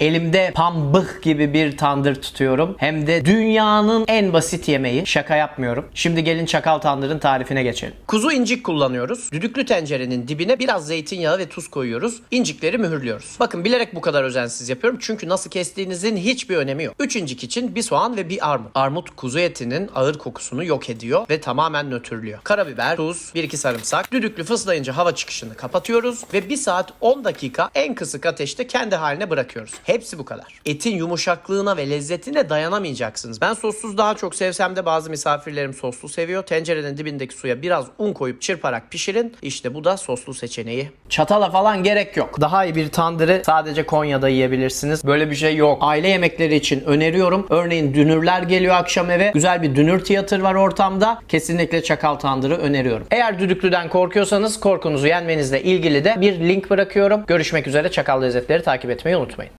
Elimde pambık gibi bir tandır tutuyorum. Hem de dünyanın en basit yemeği. Şaka yapmıyorum. Şimdi gelin çakal tandırın tarifine geçelim. Kuzu incik kullanıyoruz. Düdüklü tencerenin dibine biraz zeytinyağı ve tuz koyuyoruz. İncikleri mühürlüyoruz. Bakın bilerek bu kadar özensiz yapıyorum. Çünkü nasıl kestiğinizin hiçbir önemi yok. 3 incik için bir soğan ve bir armut. Armut kuzu etinin ağır kokusunu yok ediyor ve tamamen nötrlüyor. Karabiber, tuz, 1-2 sarımsak. Düdüklü fıslayınca hava çıkışını kapatıyoruz ve 1 saat 10 dakika en kısık ateşte kendi haline bırakıyoruz. Hepsi bu kadar. Etin yumuşaklığına ve lezzetine dayanamayacaksınız. Ben sossuz daha çok sevsem de bazı misafirlerim soslu seviyor. Tencerenin dibindeki suya biraz un koyup çırparak pişirin. İşte bu da soslu seçeneği. Çatala falan gerek yok. Daha iyi bir tandırı sadece Konya'da yiyebilirsiniz. Böyle bir şey yok. Aile yemekleri için öneriyorum. Örneğin dünürler geliyor akşam eve. Güzel bir dünür tiyatır var ortamda. Kesinlikle çakal tandırı öneriyorum. Eğer düdüklüden korkuyorsanız korkunuzu yenmenizle ilgili de bir link bırakıyorum. Görüşmek üzere. Çakal lezzetleri takip etmeyi unutmayın.